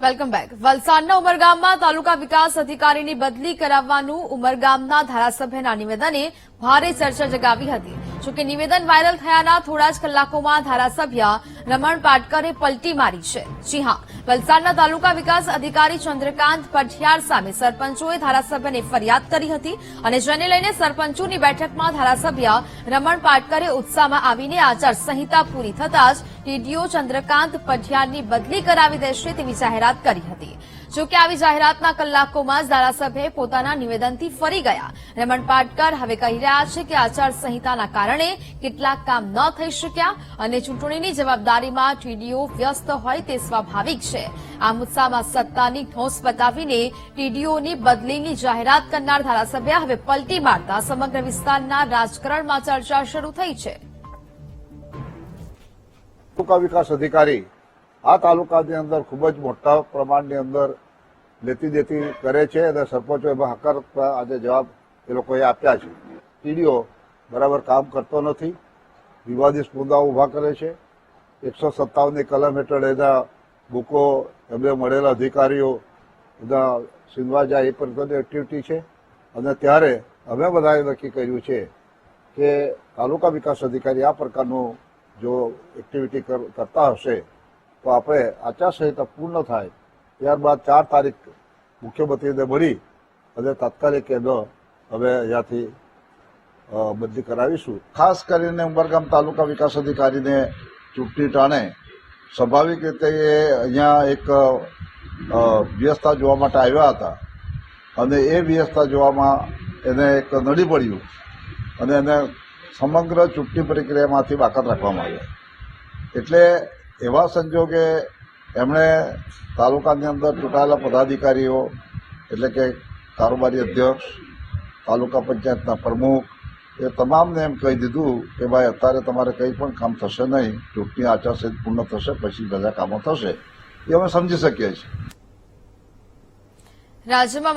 Welcome back વલસાડના ઉમરગામમાં તાલુકા વિકાસ અધિકારીની બદલી કરાવવાનું ઉમરગામના ધારાસભ્યના નિવેદને ભારે ચર્ચા જગાવી હતી. જોકે નિવેદન વાયરલ થયાના થોડા જ કલાકોમાં ધારાસભ્ય રમણ પાટકરે પલટી મારી છે. જી હા, વલસાડના તાલુકા વિકાસ અધિકારી ચંદ્રકાંત પઠિયાર સામે સરપંચોએ ધારાસભ્યને ફરિયાદ કરી હતી અને જેને લઈને સરપંચોની બેઠકમાં ધારાસભ્ય રમણ પાટકરે ઉત્સાહમાં આવીને આચારસંહિતા પૂરી થતાં જ ટીડીઓ ચંદ્રકાંત પઠિયારની બદલી કરાવી દેશે તેવી જાહેરાત કરી હતી. જોકે આવી જાહેરાતના કલાકોમાં જ ધારાસભ્યએ પોતાના નિવેદનથી ફરી ગયા. રમણ પાટકર હવે કહી રહ્યા છે કે આચાર સંહિતાના કારણે કેટલાક કામ ન થઈ શક્યા અને ચૂંટણીની જવાબદારીમાં ટીડીઓ વ્યસ્ત હોય તે સ્વાભાવિક છે. આ મુદ્દામાં સત્તાની ઠોસ બતાવીને ટીડીઓની બદલીની જાહેરાત કરનાર ધારાસભ્ય હવે પલટી મારતા સમગ્ર વિસ્તારના રાજકારણમાં ચર્ચા શરૂ થઈ છે. તાલુકા વિકાસ અધિકારી આ તાલુકાની અંદર ખૂબ જ મોટા પ્રમાણની અંદર લેતી દેતી કરે છે અને સરપંચો એમાં હકારાત્મક આજે જવાબ એ લોકોએ આપ્યા છે. ટીડીઓ બરાબર કામ કરતો નથી. વિવાદિત મુદ્દાઓ ઊભા કરે છે. એકસો સત્તાવનની કલમ હેઠળ એના બુકો એમને મળેલા અધિકારીઓ બધા સિંધવાજા એ પ્રકારની એક્ટિવિટી છે. અને ત્યારે અમે બધાએ નક્કી કર્યું છે કે તાલુકા વિકાસ અધિકારી આ પ્રકારનું જો એક્ટિવિટી કર- કરતા હશે, તો આપણે આચારસંહિતા પૂર્ણ થાય, ત્યારબાદ ચાર તારીખ મુખ્યમંત્રીને મળી અને તાત્કાલિક એનો હવે અહીંયાથી બદલી કરાવીશું. ખાસ કરીને ઉમરગામ તાલુકા વિકાસ અધિકારીને ચૂંટણી ટાણે સ્વાભાવિક રીતે એ અહીંયા એક અ, વ્યવસ્થા જોવા માટે આવ્યા હતા. અને એ વ્યવસ્થા જોવામાં એને એક નડી પડ્યું અને એને સમગ્ર ચૂંટણી પ્રક્રિયામાંથી બાકાત રાખવામાં આવ્યા. એટલે એવા સંજોગે એમણે તાલુકાની અંદર ચૂંટાયેલા પદાધિકારીઓ એટલે કે કારોબારી અધ્યક્ષ તાલુકા પંચાયતના પ્રમુખ એ તમામને એમ કહી દીધું કે ભાઈ, અત્યારે તમારે કંઈ પણ કામ થશે નહીં, ચૂંટણી આચારસંહિત પૂર્ણ થશે, પછી બધા કામો થશે. એ અમે સમજી શકીએ છીએ. રાજ્યમાં